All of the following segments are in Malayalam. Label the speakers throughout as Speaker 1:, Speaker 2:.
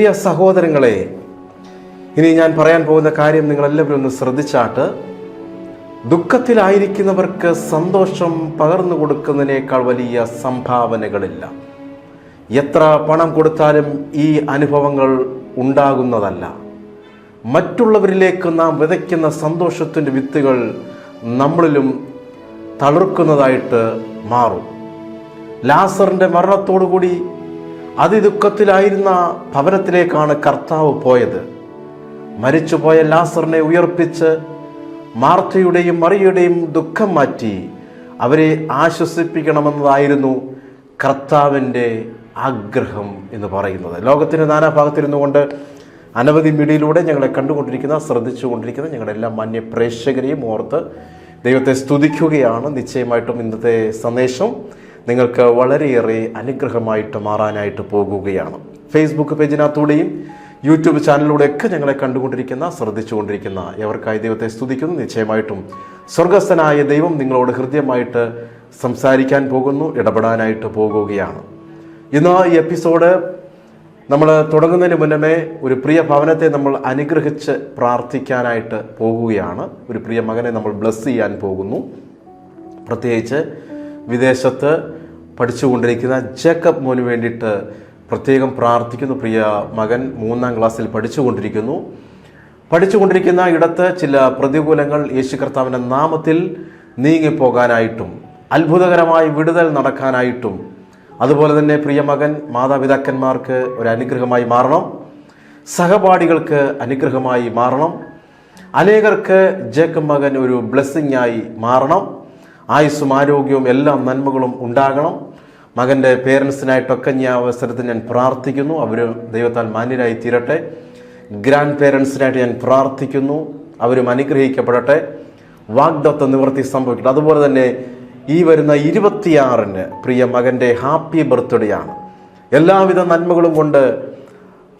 Speaker 1: പ്രിയ സഹോദരങ്ങളെ ഇനി ഞാൻ പറയാൻ പോകുന്ന കാര്യം നിങ്ങളെല്ലാവരും ഒന്ന് ശ്രദ്ധിച്ചാട്ട് ദുഃഖത്തിലായിരിക്കുന്നവർക്ക് സന്തോഷം പകർന്നു കൊടുക്കുന്നതിനേക്കാൾ വലിയ സംഭാവനകളില്ല. എത്ര പണം കൊടുത്താലും ഈ അനുഭവങ്ങൾ ഉണ്ടാകുന്നതല്ല. മറ്റുള്ളവരിലേക്ക് നാം വിതയ്ക്കുന്ന സന്തോഷത്തിന്റെ വിത്തുകൾ നമ്മളിലും തളിർക്കുന്നതായിട്ട് മാറും. ലാസറിന്റെ മരണത്തോടുകൂടി അതിദുഃഖത്തിലായിരുന്ന ഭവനത്തിലേക്കാണ് കർത്താവ് പോയത്. മരിച്ചുപോയ ലാസറിനെ ഉയർപ്പിച്ച് മാർത്തയുടെയും മറിയുടെയും ദുഃഖം മാറ്റി അവരെ ആശ്വസിപ്പിക്കണമെന്നതായിരുന്നു കർത്താവിന്റെ ആഗ്രഹം എന്ന് പറയുന്നത്. ലോകത്തിന്റെ നാനാഭാഗത്തിരുന്നു കൊണ്ട് അനവധി മീഡിയയിലൂടെ ഞങ്ങളെ കണ്ടുകൊണ്ടിരിക്കുന്ന ശ്രദ്ധിച്ചുകൊണ്ടിരിക്കുന്ന ഞങ്ങളുടെ എല്ലാ മാന്യ പ്രേക്ഷകരെയും ഓർത്ത് ദൈവത്തെ സ്തുതിക്കുകയാണ്. നിശ്ചയമായിട്ടും ഇന്നത്തെ സന്ദേശം നിങ്ങൾക്ക് വളരെയേറെ അനുഗ്രഹമായിട്ട് മാറാനായിട്ട് പോകുകയാണ്. ഫേസ്ബുക്ക് പേജിനകത്തൂടെയും യൂട്യൂബ് ചാനലിലൂടെയൊക്കെ ഞങ്ങളെ കണ്ടുകൊണ്ടിരിക്കുന്ന ശ്രദ്ധിച്ചുകൊണ്ടിരിക്കുന്ന എവർക്കായി ദൈവത്തെ സ്തുതിക്കുന്നു. നിശ്ചയമായിട്ടും സ്വർഗസ്ഥനായ ദൈവം നിങ്ങളോട് ഹൃദ്യമായിട്ട് സംസാരിക്കാൻ പോകുന്നു ഇടപെടാനായിട്ട് പോകുകയാണ്. ഇന്ന് ഈ എപ്പിസോഡ് നമ്മൾ തുടങ്ങുന്നതിന് മുന്നമേ ഒരു പ്രിയ ഭവനത്തെ നമ്മൾ അനുഗ്രഹിച്ച് പ്രാർത്ഥിക്കാനായിട്ട് പോകുകയാണ്. ഒരു പ്രിയ മകനെ നമ്മൾ ബ്ലസ് ചെയ്യാൻ പോകുന്നു. പ്രത്യേകിച്ച് വിദേശത്ത് പഠിച്ചുകൊണ്ടിരിക്കുന്ന ജേക്കബ് മോന് വേണ്ടിയിട്ട് പ്രത്യേകം പ്രാർത്ഥിക്കുന്നു. പ്രിയ മകൻ മൂന്നാം ക്ലാസ്സിൽ പഠിച്ചുകൊണ്ടിരിക്കുന്നു. പഠിച്ചുകൊണ്ടിരിക്കുന്ന ഇടത്ത് ചില പ്രതികൂലങ്ങൾ യേശു കർത്താവിന്റെ നാമത്തിൽ നീങ്ങിപ്പോകാനായിട്ടും അത്ഭുതകരമായ വിടുതൽ നടക്കാനായിട്ടും അതുപോലെ തന്നെ പ്രിയ മകൻ മാതാപിതാക്കന്മാർക്ക് ഒരു അനുഗ്രഹമായി മാറണം. സഹപാഠികൾക്ക് അനുഗ്രഹമായി മാറണം. അനേകർക്ക് ജേക്കബ് മകൻ ഒരു ബ്ലെസ്സിങ് ആയി മാറണം. ആയുസ്സും ആരോഗ്യവും എല്ലാ നന്മകളും ഉണ്ടാകണം. മകന്റെ പേരൻസിനായിട്ടൊക്കെ ഞാൻ അവസരത്തിൽ ഞാൻ പ്രാർത്ഥിക്കുന്നു. അവർ ദൈവത്താൽ മാന്യരായി തീരട്ടെ. ഗ്രാൻഡ് പേരൻസിനായിട്ട് ഞാൻ പ്രാർത്ഥിക്കുന്നു. അവരും അനുഗ്രഹിക്കപ്പെടട്ടെ. വാഗ്ദത്ത നിവൃത്തി സംഭവിക്കട്ടെ. അതുപോലെ തന്നെ ഈ വരുന്ന ഇരുപത്തിയാറിന് പ്രിയ മകന്റെ ഹാപ്പി ബർത്ത്ഡേ ആണ് എല്ലാവിധ നന്മകളും കൊണ്ട്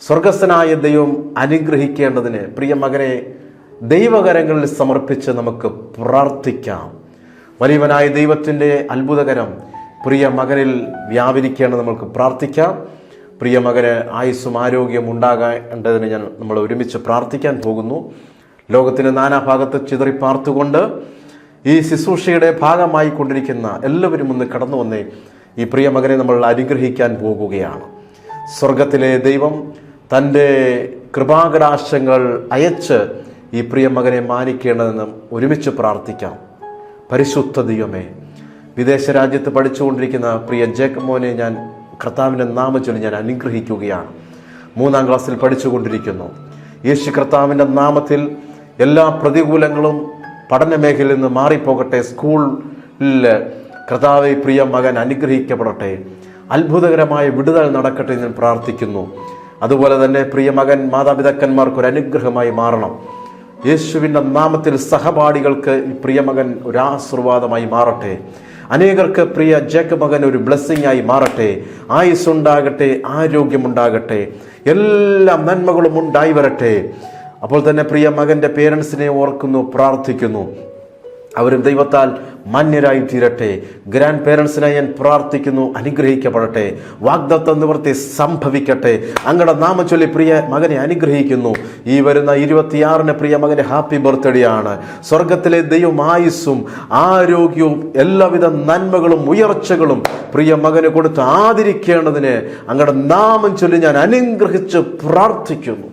Speaker 1: സ്വർഗസ്ഥനായ ദൈവം അനുഗ്രഹിക്കേണ്ടതിന് പ്രിയ മകനെ ദൈവകരങ്ങളിൽ സമർപ്പിച്ച് നമുക്ക് പ്രാർത്ഥിക്കാം. വലിയവനായ ദൈവത്തിന്റെ അത്ഭുതകരം പ്രിയ മകനിൽ വ്യാപരിക്കുകയാണ് നമുക്ക് പ്രാർത്ഥിക്കാം. പ്രിയ മകന് ആയുസ്സും ആരോഗ്യം ഉണ്ടാകേണ്ടതിന് ഞാൻ നമ്മൾ ഒരുമിച്ച് പ്രാർത്ഥിക്കാൻ പോകുന്നു. ലോകത്തിന്റെ നാനാഭാഗത്ത് ചിതറി പാർത്തുകൊണ്ട് ഈ ശുശ്രൂഷയുടെ ഭാഗമായി കൊണ്ടിരിക്കുന്ന എല്ലാവരും ഒന്ന് കടന്നു വന്നേ ഈ പ്രിയ മകനെ നമ്മൾ അനുഗ്രഹിക്കാൻ പോകുകയാണ്. സ്വർഗത്തിലെ ദൈവം തന്റെ കൃപാകടാശങ്ങൾ അയച്ച് ഈ പ്രിയ മകനെ മാനിക്കേണ്ടതെന്ന് ഒരുമിച്ച് പ്രാർത്ഥിക്കാം. പരിശുദ്ധ ദൈവമേ വിദേശ രാജ്യത്ത് പഠിച്ചുകൊണ്ടിരിക്കുന്ന പ്രിയ ജേക്കബ് മോനെ ഞാൻ കർത്താവിന്റെ നാമച്ചൊല്ലി ഞാൻ അനുഗ്രഹിക്കുകയാണ്. മൂന്നാം ക്ലാസ്സിൽ പഠിച്ചുകൊണ്ടിരിക്കുന്നു. യേശു കർത്താവിന്റെ നാമത്തിൽ എല്ലാ പ്രതികൂലങ്ങളും പഠന മേഖലയിൽ നിന്ന് മാറിപ്പോകട്ടെ. സ്കൂളിൽ കർത്താവെ പ്രിയ മകൻ അനുഗ്രഹിക്കപ്പെടട്ടെ. അത്ഭുതകരമായ വിടുതൽ നടക്കട്ടെ ഞാൻ പ്രാർത്ഥിക്കുന്നു. അതുപോലെ തന്നെ പ്രിയ മകൻ മാതാപിതാക്കന്മാർക്ക് ഒരു അനുഗ്രഹമായി മാറണം. യേശുവിന്റെ നാമത്തിൽ സഹപാഠികൾക്ക് ഈ പ്രിയമകൻ ഒരു ആശീർവാദമായി മാറട്ടെ. അനേകർക്ക് പ്രിയ ജേക്കബ് മകൻ ഒരു ബ്ലെസ്സിങ് ആയി മാറട്ടെ. ആയുസ്സുണ്ടാകട്ടെ ആരോഗ്യമുണ്ടാകട്ടെ. എല്ലാ നന്മകളും ഉണ്ടായി വരട്ടെ. അപ്പോൾ തന്നെ പ്രിയ മകന്റെ പേരൻസിനെ ഓർക്കുന്നു പ്രാർത്ഥിക്കുന്നു. അവരും ദൈവത്താൽ മാന്യരായി തീരട്ടെ. ഗ്രാൻഡ് പേരൻസിനായി ഞാൻ പ്രാർത്ഥിക്കുന്നു അനുഗ്രഹിക്കപ്പെടട്ടെ. വാഗ്ദത്ത നിവൃത്തി സംഭവിക്കട്ടെ. അങ്ങയുടെ നാമച്ചൊല്ലി പ്രിയ മകനെ അനുഗ്രഹിക്കുന്നു. ഈ വരുന്ന ഇരുപത്തിയാറിന് പ്രിയ മകന്റെ ഹാപ്പി ബർത്ത്ഡേ ആണ്. സ്വർഗത്തിലെ ദൈവം ആയുസ്സും ആരോഗ്യവും എല്ലാവിധ നന്മകളും ഉയർച്ചകളും പ്രിയ മകന് കൊടുത്ത് ആദരിക്കേണ്ടതിന് അങ്ങയുടെ നാമം ചൊല്ലി ഞാൻ അനുഗ്രഹിച്ച് പ്രാർത്ഥിക്കുന്നു.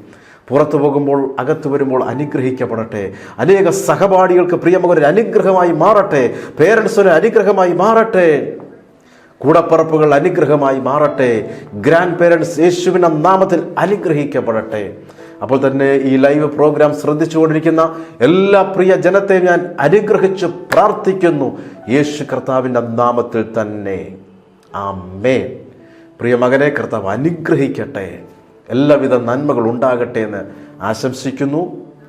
Speaker 1: പുറത്തു പോകുമ്പോൾ അകത്തു വരുമ്പോൾ അനുഗ്രഹിക്കപ്പെടട്ടെ. അനേക സഹപാഠികൾക്ക് പ്രിയമകൻ അനുഗ്രഹമായി മാറട്ടെ. പേരൻസ് ഒരു അനുഗ്രഹമായി മാറട്ടെ. കൂടപ്പറപ്പുകൾ അനുഗ്രഹമായി മാറട്ടെ. ഗ്രാൻഡ് പേരൻസ് യേശുവിന്റെ നാമത്തിൽ അനുഗ്രഹിക്കപ്പെടട്ടെ. അപ്പോൾ തന്നെ ഈ ലൈവ് പ്രോഗ്രാം ശ്രദ്ധിച്ചുകൊണ്ടിരിക്കുന്ന എല്ലാ പ്രിയ ജനത്തെയും ഞാൻ അനുഗ്രഹിച്ച് പ്രാർത്ഥിക്കുന്നു. യേശു കർത്താവിന്റെ നാമത്തിൽ തന്നെ. ആ മേ പ്രിയ മകനെ കർത്താവ് അനുഗ്രഹിക്കട്ടെ. എല്ലാവിധ നന്മകൾ ഉണ്ടാകട്ടെ എന്ന് ആശംസിക്കുന്നു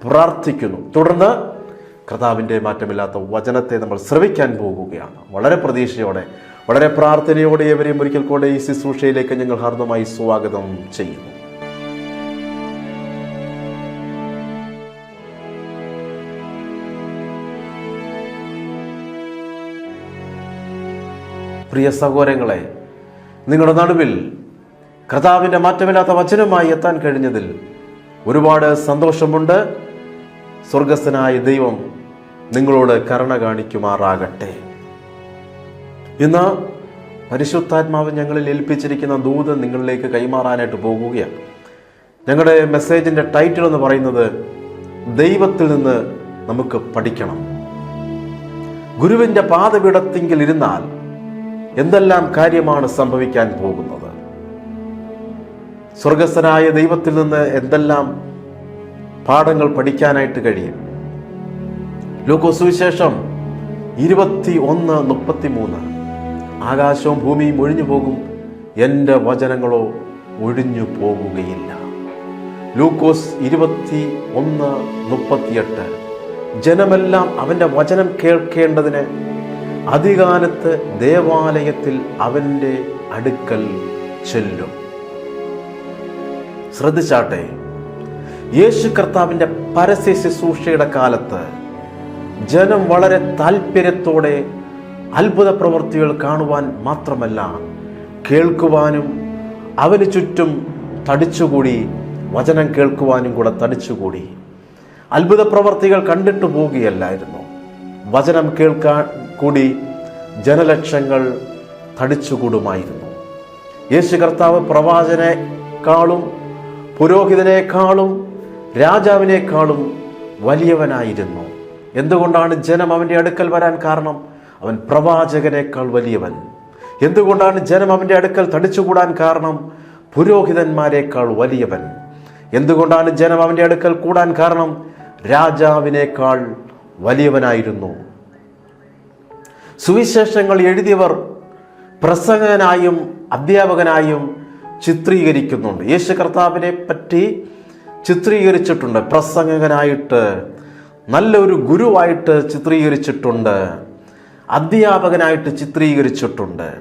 Speaker 1: പ്രാർത്ഥിക്കുന്നു. തുടർന്ന് കർത്താവിന്റെ മാറ്റമില്ലാത്ത വചനത്തെ നമ്മൾ ശ്രവിക്കാൻ പോകുകയാണ്. വളരെ പ്രതീക്ഷയോടെ വളരെ പ്രാർത്ഥനയോടെ ഏവരെയും ഒരിക്കൽ കൂടെ ഈ ശുശ്രൂഷയിലേക്ക് ഞങ്ങൾ ഹാർദമായി സ്വാഗതം ചെയ്യുന്നു. പ്രിയ സഹോദരങ്ങളെ നിങ്ങളുടെ നടുവിൽ കർത്താവിന്റെ മാറ്റമില്ലാത്ത വചനമായി എത്താൻ കഴിഞ്ഞതിൽ ഒരുപാട് സന്തോഷമുണ്ട്. സ്വർഗസ്ഥനായ ദൈവം നിങ്ങളോട് കരുണ കാണിക്കുമാറാകട്ടെ. ഇന്ന് പരിശുദ്ധാത്മാവ് ഞങ്ങളിൽ ഏൽപ്പിച്ചിരിക്കുന്ന ദൂത് നിങ്ങളിലേക്ക് കൈമാറാനായിട്ട് പോകുകയാണ്. ഞങ്ങളുടെ മെസ്സേജിന്റെ ടൈറ്റിൽ എന്ന് പറയുന്നത് ദൈവത്തിൽ നിന്ന് നമുക്ക് പഠിക്കണം. ഗുരുവിന്റെ പാതപീഠത്തിങ്കിൽ ഇരുന്നാൽ എന്തെല്ലാം കാര്യമാണ് സംഭവിക്കാൻ പോകുന്നത്? സ്വർഗസ്ഥനായ ദൈവത്തിൽ നിന്ന് എന്തെല്ലാം പാഠങ്ങൾ പഠിക്കാനായിട്ട് കഴിയും? ലൂക്കോ സുവിശേഷം ഇരുപത്തി ഒന്ന് മുപ്പത്തി മൂന്ന് ആകാശവും ഭൂമിയും ഒഴിഞ്ഞു പോകും എന്റെ വചനങ്ങളോ ഒഴിഞ്ഞു പോകുകയില്ല. ലൂക്കോസ് ഇരുപത്തി ഒന്ന് മുപ്പത്തിയെട്ട്. ജനമെല്ലാം അവന്റെ വചനം കേൾക്കേണ്ടതിന് അധികാലത്ത് ദേവാലയത്തിൽ അവന്റെ അടുക്കൽ ചെല്ലും. ശ്രദ്ധിച്ചാട്ടെ. യേശു കർത്താവിന്റെ പരസ്യ ശുശ്രൂഷയുടെ കാലത്ത് ജനം വളരെ താല്പര്യത്തോടെ അത്ഭുത പ്രവൃത്തികൾ കാണുവാൻ മാത്രമല്ല കേൾക്കുവാനും അവന് ചുറ്റും തടിച്ചുകൂടി വചനം കേൾക്കുവാനും കൂടെ തടിച്ചുകൂടി. അത്ഭുത പ്രവർത്തികൾ കണ്ടിട്ട് പോവുകയല്ലായിരുന്നു. വചനം കേൾക്കാൻ കൂടി ജനലക്ഷങ്ങൾ തടിച്ചുകൂടുമായിരുന്നു. യേശു കർത്താവ് പ്രവാചനേക്കാളും പുരോഹിതനേക്കാളും രാജാവിനേക്കാളും വലിയവനായിരുന്നു. എന്തുകൊണ്ടാണ് ജനം അവന്റെ അടുക്കൽ വരാൻ കാരണം? അവൻ പ്രവാചകനേക്കാൾ വലിയവൻ. എന്തുകൊണ്ടാണ് ജനം അവന്റെ അടുക്കൽ തടിച്ചുകൂടാൻ കാരണം? പുരോഹിതന്മാരെക്കാൾ വലിയവൻ. എന്തുകൊണ്ടാണ് ജനം അവന്റെ അടുക്കൽ കൂടാൻ കാരണം? രാജാവിനേക്കാൾ വലിയവനായിരുന്നു. സുവിശേഷങ്ങൾ എഴുതിയവർ പ്രസംഗനായും അധ്യാപകനായും ചിത്രീകരിക്കുന്നുണ്ട്. യേശു കർത്താവിനെ പറ്റി ചിത്രീകരിച്ചിട്ടുണ്ട്. പ്രസംഗകനായിട്ട് നല്ലൊരു ഗുരുവായിട്ട് ചിത്രീകരിച്ചിട്ടുണ്ട്. അധ്യാപകനായിട്ട് ചിത്രീകരിച്ചിട്ടുണ്ട്.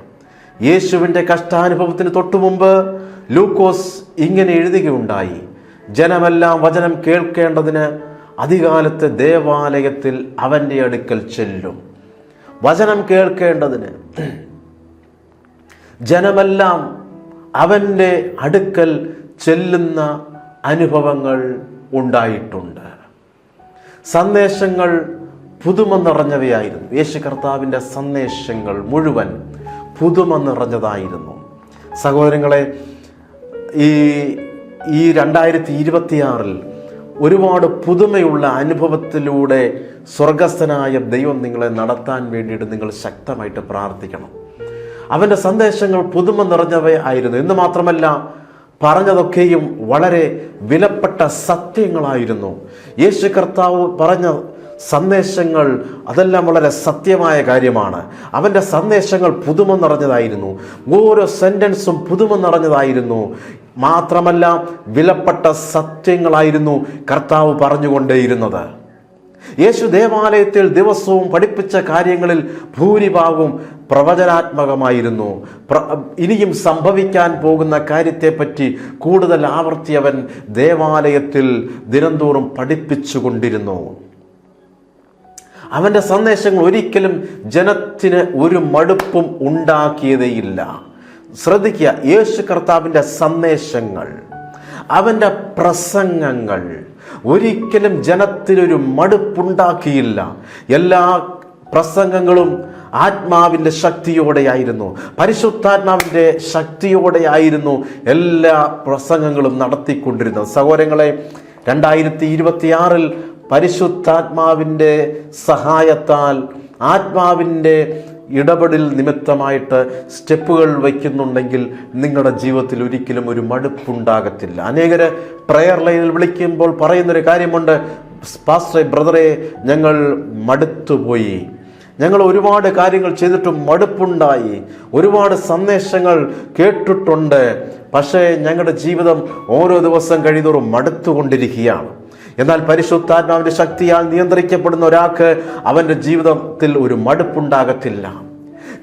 Speaker 1: യേശുവിന്റെ കഷ്ടാനുഭവത്തിന് തൊട്ടു മുമ്പ് ലൂക്കോസ് ഇങ്ങനെ എഴുതുകയുണ്ടായി. ജനമെല്ലാം വചനം കേൾക്കേണ്ടതിന് അധികാലത്ത് ദേവാലയത്തിൽ അവന്റെ അടുക്കൽ ചെല്ലും. വചനം കേൾക്കേണ്ടതിന് ജനമെല്ലാം അവന്റെ അടുക്കൽ ചെല്ലുന്ന അനുഭവങ്ങൾ ഉണ്ടായിട്ടുണ്ട്. സന്ദേശങ്ങൾ പുതുമ നിറഞ്ഞവയായിരുന്നു. യേശു കർത്താവിന്റെ സന്ദേശങ്ങൾ മുഴുവൻ പുതുമ നിറഞ്ഞതായിരുന്നു. സഹോദരങ്ങളെ ഈ ഈ രണ്ടായിരത്തി ഇരുപത്തിയാറിൽ ഒരുപാട് പുതുമയുള്ള അനുഭവത്തിലൂടെ സ്വർഗസ്ഥനായ ദൈവം നിങ്ങളെ നടത്താൻ വേണ്ടിയിട്ട് നിങ്ങൾ ശക്തമായിട്ട് പ്രാർത്ഥിക്കണം. അവന്റെ സന്ദേശങ്ങൾ പുതുമ നിറഞ്ഞവ ആയിരുന്നു. എന്ന് മാത്രമല്ല പറഞ്ഞതൊക്കെയും വളരെ വിലപ്പെട്ട സത്യങ്ങളായിരുന്നു. യേശു കർത്താവ് പറഞ്ഞ സന്ദേശങ്ങൾ അതെല്ലാം വളരെ സത്യമായ കാര്യമാണ്. അവന്റെ സന്ദേശങ്ങൾ പുതുമ നിറഞ്ഞതായിരുന്നു. ഓരോ സെന്റൻസും പുതുമ നിറഞ്ഞതായിരുന്നു. മാത്രമല്ല വിലപ്പെട്ട സത്യങ്ങളായിരുന്നു കർത്താവ് പറഞ്ഞുകൊണ്ടേയിരുന്നത്. യേശു ദേവാലയത്തിൽ ദിവസവും പഠിപ്പിച്ച കാര്യങ്ങളിൽ ഭൂരിഭാഗവും പ്രവചനാത്മകമായിരുന്നു. പ്ര ഇനിയും സംഭവിക്കാൻ പോകുന്ന കാര്യത്തെപ്പറ്റി കൂടുതൽ ആവർത്തി അവൻ ദേവാലയത്തിൽ ദിനംതോറും പഠിപ്പിച്ചുകൊണ്ടിരുന്നു. അവന്റെ സന്ദേശങ്ങൾ ഒരിക്കലും ജനത്തിന് ഒരു മടുപ്പും ഉണ്ടാക്കിയതേയില്ല. ശ്രദ്ധിക്കുക യേശു കർത്താവിന്റെ സന്ദേശങ്ങൾ അവന്റെ പ്രസംഗങ്ങൾ ഒരിക്കലും ജനത്തിനൊരു മടുപ്പുണ്ടാക്കിയില്ല. എല്ലാ പ്രസംഗങ്ങളും ആത്മാവിന്റെ ശക്തിയോടെയായിരുന്നു. പരിശുദ്ധാത്മാവിന്റെ ശക്തിയോടെയായിരുന്നു എല്ലാ പ്രസംഗങ്ങളും നടത്തിക്കൊണ്ടിരുന്നത്. സഹോദരങ്ങളെ രണ്ടായിരത്തി ഇരുപത്തിയാറിൽ പരിശുദ്ധാത്മാവിന്റെ സഹായത്താൽ ആത്മാവിന്റെ ഇടപെടൽ നിമിത്തമായിട്ട് സ്റ്റെപ്പുകൾ വയ്ക്കുന്നുണ്ടെങ്കിൽ നിങ്ങളുടെ ജീവിതത്തിൽ ഒരിക്കലും ഒരു മടുപ്പുണ്ടാകത്തില്ല. അനേകര് പ്രെയർ ലൈനിൽ വിളിക്കുമ്പോൾ പറയുന്നൊരു കാര്യമുണ്ട്. പാസ്റ്ററെ ബ്രദറെ ഞങ്ങൾ മടുത്തുപോയി. ഞങ്ങൾ ഒരുപാട് കാര്യങ്ങൾ ചെയ്തിട്ടും മടുപ്പുണ്ടായി. ഒരുപാട് സന്ദേശങ്ങൾ കേട്ടിട്ടുണ്ട്. പക്ഷേ ഞങ്ങളുടെ ജീവിതം ഓരോ ദിവസം കഴിയുന്നതോറും മടുത്തുകൊണ്ടിരിക്കുകയാണ്. എന്നാൽ പരിശുദ്ധാത്മാവിന്റെ ശക്തിയാൽ നിയന്ത്രിക്കപ്പെടുന്ന ഒരാൾക്ക് അവന്റെ ജീവിതത്തിൽ ഒരു മടുപ്പുണ്ടാകത്തില്ല.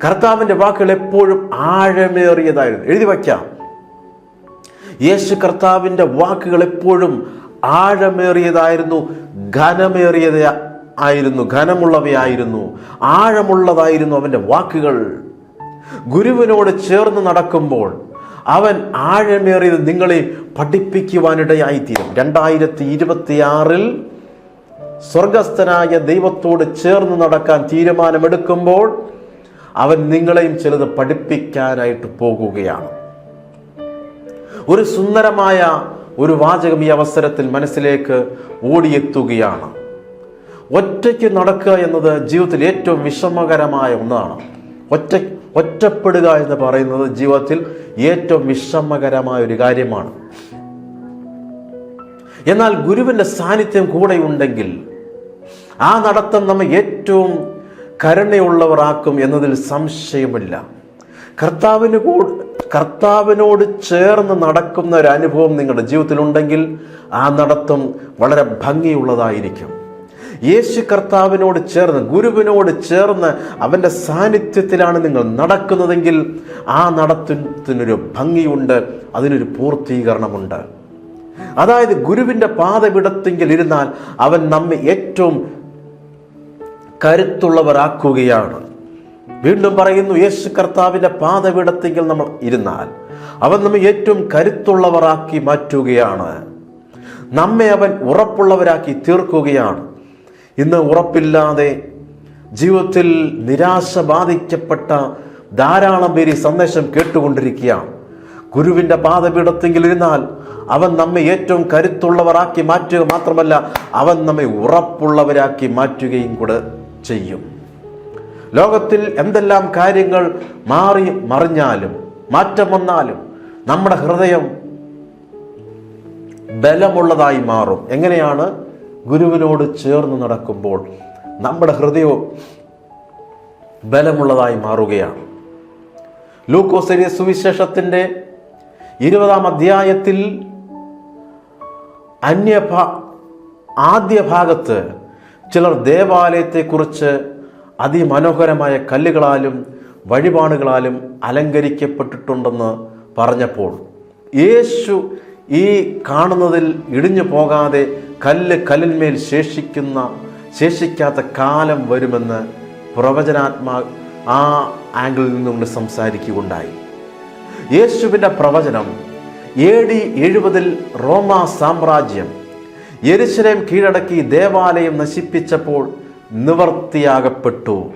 Speaker 1: കർത്താവിന്റെ വാക്കുകൾ എപ്പോഴും ആഴമേറിയതായിരുന്നു. എഴുതി വയ്ക്കാം. യേശു കർത്താവിന്റെ വാക്കുകൾ എപ്പോഴും ആഴമേറിയതായിരുന്നു ഘനമേറിയത് ആയിരുന്നു ഘനമുള്ളവയായിരുന്നു ആഴമുള്ളതായിരുന്നു അവന്റെ വാക്കുകൾ. ഗുരുവിനോട് ചേർന്ന് നടക്കുമ്പോൾ അവൻ ആഴമേറിയത് നിങ്ങളെ പഠിപ്പിക്കുവാനിടയായിത്തീരും. രണ്ടായിരത്തി ഇരുപത്തിയാറിൽ സ്വർഗസ്ഥനായ ദൈവത്തോട് ചേർന്ന് നടക്കാൻ തീരുമാനമെടുക്കുമ്പോൾ അവൻ നിങ്ങളെയും ചിലത് പഠിപ്പിക്കാനായിട്ട് പോകുകയാണ്. ഒരു സുന്ദരമായ ഒരു വാചകം ഈ അവസരത്തിൽ മനസ്സിലേക്ക് ഓടിയെത്തുകയാണ്. ഒറ്റയ്ക്ക് നടക്കുക എന്നത് ജീവിതത്തിൽ ഏറ്റവും വിഷമകരമായ ഒന്നാണ്. ഒറ്റ ഒറ്റപ്പെടുക എന്ന് പറയുന്നത് ജീവിതത്തിൽ ഏറ്റവും വിഷമകരമായ ഒരു കാര്യമാണ്. എന്നാൽ ഗുരുവിന്റെ സാന്നിധ്യം കൂടെ ഉണ്ടെങ്കിൽ ആ നടത്തം നമ്മെ ഏറ്റവും കരുണയുള്ളവരാക്കും എന്നതിൽ സംശയമില്ല. കർത്താവിന് കർത്താവിനോട് ചേർന്ന് നടക്കുന്ന ഒരു അനുഭവം നിങ്ങളുടെ ജീവിതത്തിലുണ്ടെങ്കിൽ ആ നടത്തം വളരെ ഭംഗിയുള്ളതായിരിക്കും. യേശു കർത്താവിനോട് ചേർന്ന് ഗുരുവിനോട് ചേർന്ന് അവന്റെ സാന്നിധ്യത്തിലാണ് നിങ്ങൾ നടക്കുന്നതെങ്കിൽ ആ നടത്തത്തിനൊരു ഭംഗിയുണ്ട് അതിനൊരു പൂർത്തീകരണമുണ്ട്. അതായത് ഗുരുവിന്റെ പാതവിടത്തെങ്കിൽ ഇരുന്നാൽ അവൻ നമ്മെ ഏറ്റവും കരുത്തുള്ളവരാക്കുകയാണ്. വീണ്ടും പറയുന്നു യേശു കർത്താവിന്റെ പാതവിടത്തെങ്കിൽ നമ്മൾ ഇരുന്നാൽ അവൻ നമ്മെ ഏറ്റവും കരുത്തുള്ളവരാക്കി മാറ്റുകയാണ്. നമ്മെ അവൻ ഉറപ്പുള്ളവരാക്കി തീർക്കുകയാണ്. ഇന്ന് ഉറപ്പില്ലാതെ ജീവിതത്തിൽ നിരാശ ബാധിക്കപ്പെട്ട ധാരാളം പേര് ഈ സന്ദേശം കേട്ടുകൊണ്ടിരിക്കുകയാണ് ഗുരുവിന്റെ പാതപീഠത്തെങ്കിൽ ഇരുന്നാൽ അവൻ നമ്മെ ഏറ്റവും കരുത്തുള്ളവരാക്കി മാറ്റുക മാത്രമല്ല അവൻ നമ്മെ ഉറപ്പുള്ളവരാക്കി മാറ്റുകയും കൂടെ ചെയ്യും. ലോകത്തിൽ എന്തെല്ലാം കാര്യങ്ങൾ മാറി മറിഞ്ഞാലും മാറ്റം വന്നാലും നമ്മുടെ ഹൃദയം ബലമുള്ളതായി മാറും. എങ്ങനെയാണ് ഗുരുവിനോട് ചേർന്ന് നടക്കുമ്പോൾ നമ്മുടെ ഹൃദയവും ബലമുള്ളതായി മാറുകയാണ്. ലൂക്കോസരിയ സുവിശേഷത്തിന്റെ ഇരുപതാം അധ്യായത്തിൽ അന്യ ആദ്യ ഭാഗത്ത് ചിലർ ദേവാലയത്തെക്കുറിച്ച് അതിമനോഹരമായ കല്ലുകളാലും വഴിപാടുകളാലും അലങ്കരിക്കപ്പെട്ടിട്ടുണ്ടെന്ന് പറഞ്ഞപ്പോൾ യേശു ഈ കാണുന്നതിൽ ഇടിഞ്ഞു പോകാതെ കല്ല് കല്ലിന്മേൽ ശേഷിക്കുന്ന ശേഷിക്കാത്ത കാലം വരുമെന്ന് പ്രവചനാത്മാ ആ ആംഗിളിൽ നിന്നുകൊണ്ട് സംസാരിക്കുകയുണ്ടായി. യേശുവിന്റെ പ്രവചനം എ ഡി എഴുപതിൽ റോമ സാമ്രാജ്യം യെരുശലേം കീഴടക്കി ദേവാലയം നശിപ്പിച്ചപ്പോൾ നിവർത്തിയാകപ്പെട്ടു.